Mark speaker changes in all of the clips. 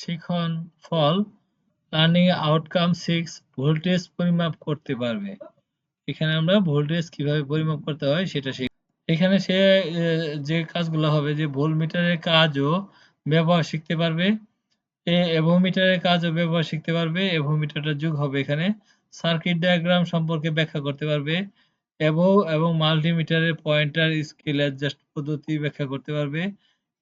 Speaker 1: শিখন ফল learning outcome six voltage পরিমাপ করতে পারবে। এখানে আমরা ভোল্টেজ কীভাবে পরিমাপ করতে হয় সেটা শিখ এখানে সে যে কাজগুলো হবে যে ভোল্টমিটারের কাজও ব্যবহার শিখতে পারবে। এভোমিটারের কাজও ব্যবহার শিখতে পারবে। এভোমিটারটা যুগ হবে এখানে। সার্কিট ডায়াগ্রাম সম্পর্কে ব্যাখ্যা করতে পারবে। এভো এবং মাল্টিমিটারের পয়েন্টার স্কেল অ্যাডজাস্ট পদ্ধতি ব্যাখ্যা করতে পারবে।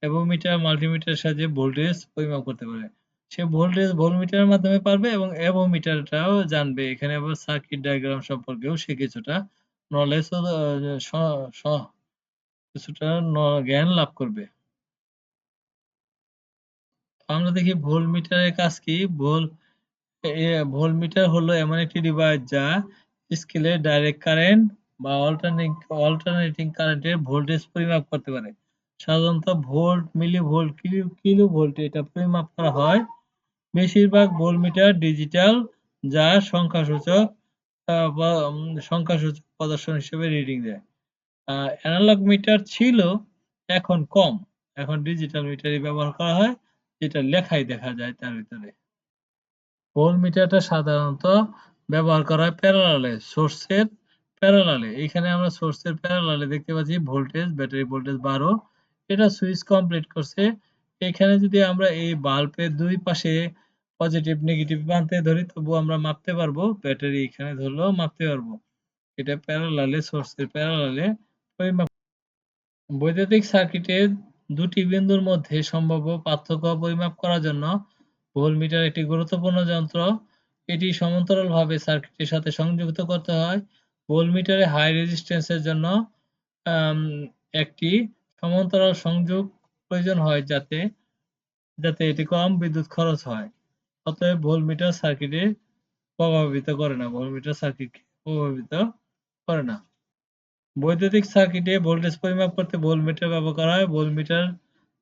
Speaker 1: এভোমিটার মাল্টিমিটারের সাহায্যে ভোল্টেজ পরিমাপ করতে পারে। সে ভোল্টেজ ভোল্টমিটারের মাধ্যমে পারবে এবং এভোমিটারটাও জানবে। এখানে আবার সার্কিট ডায়াগ্রাম সম্পর্কেও সে কিছুটা নলেজ কিছুটা জ্ঞান লাভ করবে। আমরা দেখি ভোল্টমিটারের কাজ কি? ভোল ভোল্টমিটার হলো এমন একটি ডিভাইস যা স্কেলে ডাইরেক্ট কারেন্ট বা অল্টারনেটিং অল্টারনেটিং কারেন্টের ভোল্টেজ পরিমাপ করতে পারে। সাধারণত ভোল্ট মিলি ভোল্ট কিলো ভোল্ট এটা পরিমাপ করা হয়। বেশিরভাগ ভোল্টমিটার ডিজিটাল, যা সংখ্যাসূচক সংখ্যাসূচক প্রদর্শন হিসেবে রিডিং দেয়। অ্যানালগ মিটার ছিল, এখন কম। এখন ডিজিটাল মিটারই ব্যবহার করা হয়, যেটা লেখাই দেখা যায় তার ভিতরে। ভোল্টমিটারটা সাধারণত ব্যবহার করা হয় প্যারালালে, সোর্সের প্যারালালে। এখানে আমরা সোর্সের প্যারালালে দেখতে পাচ্ছি ভোল্টেজ, ব্যাটারি ভোল্টেজ বারো। এটা সুইচ কমপ্লিট করছে। এখানে যদি আমরা এই বাল্বের দুই পাশে পজিটিভ নেগেটিভ মানতে ধরি তবু আমরা মাপতে পারব। ব্যাটারি এখানে ধরলেও মাপতে পারব। এটা প্যারালালে সোর্সের প্যারালালে বৈদ্যুতিক সার্কিটের দুটি বিন্দুর মধ্যে সম্ভাব্য পার্থক্য পরিমাপ করার জন্য ভোল্টমিটার একটি গুরুত্বপূর্ণ যন্ত্র। এটি সমান্তরালভাবে সার্কিটের সাথে সংযুক্ত করতে হয়। ভোল্টমিটারে হাই রেজিস্ট্যান্সের জন্য একটি সমান্তরাল সংযোগ প্রয়োজন হয় যাতে যাতে এটি কম বিদ্যুৎ খরচ হয়। অতএব ভোল্টমিটার সার্কিটে প্রভাবিত করে না ভোল্টমিটার সার্কিটকে প্রভাবিত করে না। বৈদ্যুতিক সার্কিটে ভোল্টেজ পরিমাপ করতে ভোল্টমিটার ব্যবহার করা হয়। ভোল্টমিটার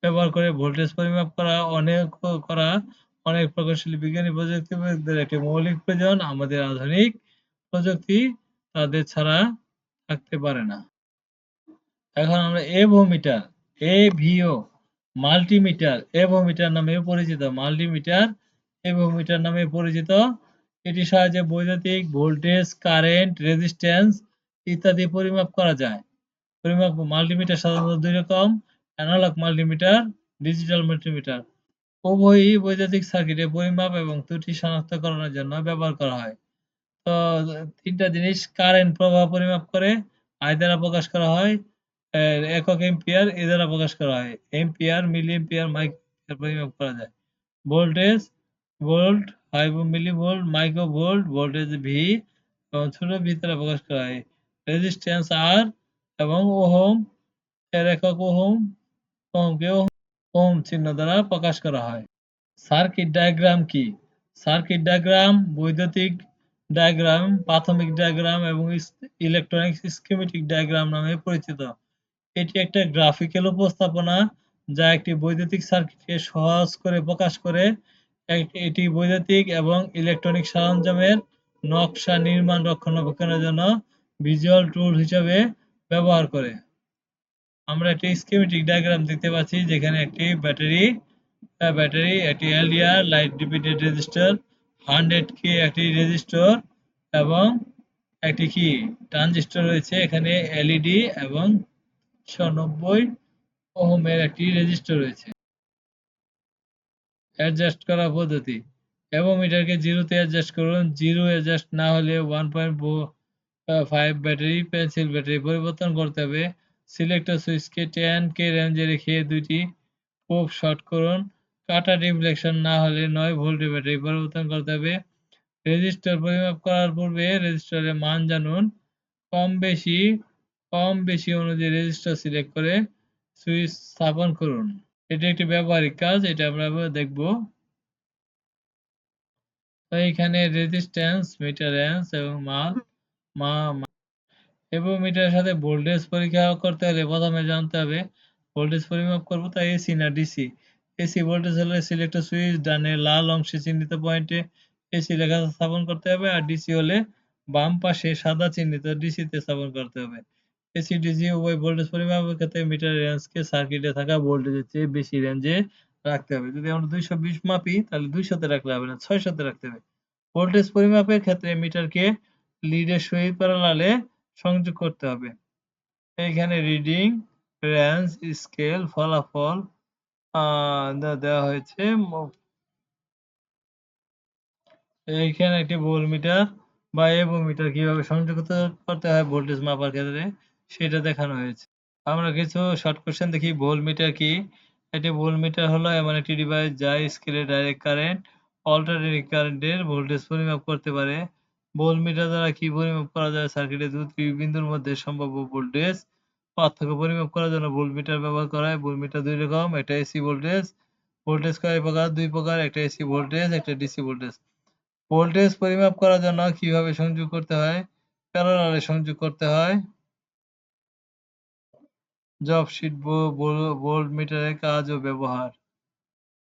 Speaker 1: ব্যবহার করে ভোল্টেজ পরিমাপ করা অনেক করা অনেক প্রকৌশলী বিজ্ঞানী প্রযুক্তিবিদদের একটি মৌলিক প্রয়োজন। আমাদের আধুনিক প্রযুক্তি তাদের ছাড়া থাকতে পারে না। এখন আমরা এভোমিটার এ ভিও মাল্টিমিটার, এভোমিটার নামে পরিচিত, মাল্টিমিটার, এভোমিটার নামে পরিচিত। এটি সাহায্যে বৈদ্যুতিক, ভোল্টেজ, কারেন্ট, রেজিস্ট্যান্স ইত্যাদি পরিমাপ করা যায়। পরিমাপ মাল্টিমিটার সাধারণত দুই রকম, অ্যানালগ মাল্টিমিটার, ডিজিটাল মাল্টিমিটার। উভয়ই বৈদ্যুতিক সার্কিটে পরিমাপ এবং ত্রুটি শনাক্তকরণের জন্য ব্যবহার করা হয়। তো তিনটা জিনিস, কারেন্ট প্রবাহ পরিমাপ করে আই দ্বারা প্রকাশ করা হয়। একক এম্পিয়ার এ দ্বারা প্রকাশ করা হয়। এম্পিয়ার মিলি এম্পিয়ার মাইক পরিমাপ করা যায়। Voltage volt five millivolt microvolt voltage V এবং ছোট ভি দ্বারা প্রকাশ করা হয়। রেজিস্ট্যান্স আর এবং ওহম, এর একক ওহম, ওহমকে ওহম চিহ্ন দ্বারা প্রকাশ করা হয়। সার্কিট ডায়াগ্রাম কি? সার্কিট ডায়াগ্রাম বৈদ্যুতিক ডায়াগ্রাম প্রাথমিক ডায়াগ্রাম এবং ইলেকট্রনিক্স স্কিমেটিক ডায়াগ্রাম নামে পরিচিত। এটি একটা গ্রাফিক্যাল উপস্থাপনা যা একটি বৈদ্যুতিক সার্কিটকে সহজ করে প্রকাশ করে। এটি বৈদ্যুতিক এবং ইলেকট্রনিক সরঞ্জামের নকশা নির্মাণ রক্ষণাবেক্ষণের জন্য ভিজুয়াল টুল হিসেবে ব্যবহার করে। আমরা একটি স্কিমেটিক ডায়াগ্রাম দেখতে পাচ্ছি যেখানে একটি ব্যাটারি ব্যাটারি, একটি LDR light dependent resistor hundred K একটি রেজিস্টর এবং একটি কি ট্রানজিস্টর রয়েছে। এখানে এলইডি এবং নব্বই ওহমের একটি রেজিস্টর রয়েছে। অ্যাডজাস্ট করা পদ্ধতি। এবং জিরোতে অ্যাডজাস্ট করুন। জিরো অ্যাডজাস্ট না হলে one point five battery pencil battery পরিবর্তন করতে হবে। সিলেক্টর সুইচকে টেন কে রেঞ্জে রেখে দুইটি পোপ শর্ট করুন। কাটা রিফ্লেকশন না হলে নয় ভোল্টের ব্যাটারি পরিবর্তন করতে হবে। রেজিস্টার পরিমাপ করার পূর্বে রেজিস্টারের মান জানুন। কম বেশি কম বেশি অনুযায়ী রেজিস্টার সিলেক্ট করে সুইচ স্থাপন করুন। এটি একটি ব্যবহারিক কাজ, এটা আমরা দেখব। এখানে রেজিস্ট্যান্স মিটারেন্স এবং মাল মা এবং মিটারের সাথে ভোল্টেজ পরীক্ষা করতে হলে প্রথমে জানতে হবে ভোল্টেজ পরিমাপ করব তাই এসি না ডিসি এসি ভোল্টেজ হলে সিলেক্ট সুইচ ডানে লাল অংশে চিহ্নিত পয়েন্টে এসি লেখা স্থাপন করতে হবে আর ডিসি হলে বাম পাশে সাদা চিহ্নিত ডিসিতে স্থাপন করতে হবে। এসি ডিসি উভয় ভোল্টেজ পরিমাপের ক্ষেত্রে মিটার রেঞ্জকে সার্কিটে থাকা ভোল্টেজের চেয়ে বেশি রেঞ্জে রাখতে হবে। যদি আমরা ২২০ মাপি তাহলে ২০০ তে রাখলে হবে না, ৬০০ রাখতে হবে। ভোল্টেজ পরিমাপের ক্ষেত্রে মিটারকে লিডের সহিত প্যারালালে সংযোগ করতে হবে। এইখানে রিডিং, রেঞ্জ, স্কেল, ফলাফল দেওয়া হয়েছে। এইখানে একটি ভোল্টমিটার বা এভোমিটার কীভাবে সংযুক্ত করতে হয় ভোল্টেজ মাপার ক্ষেত্রে সেটা দেখানো হয়েছে। আমরা কিছু শর্ট কোয়েশ্চেন দেখি ভোল্টমিটার কি? একটি ভোল্টমিটার হলো এমন একটি ডিভাইস যা স্কেলে ডাইরেক্ট কারেন্ট, অল্টারনেটিং কারেন্টের ভোল্টেজ পরিমাপ করতে পারে। ভোল্টমিটার দ্বারা কি পরিমাপ করা যায়? সার্কিটের দুটি বিন্দুর মধ্যে সম্ভাব্য ভোল্টেজ পার্থক্য পরিমাপ করার জন্য ভোল্টমিটার ব্যবহার করা হয়। ভোল্টমিটার দুই রকম, একটা এসি ভোল্টেজ। ভোল্টেজ কয় প্রকার? দুই প্রকার, একটা এসি ভোল্টেজ, একটা ডিসি ভোল্টেজ। ভোল্টেজ পরিমাপ করার জন্য কীভাবে সংযোগ করতে হয়? প্যারালালে সংযোগ করতে হয়। জব শিট বোল্ড মিটারের কাজ ও ব্যবহার।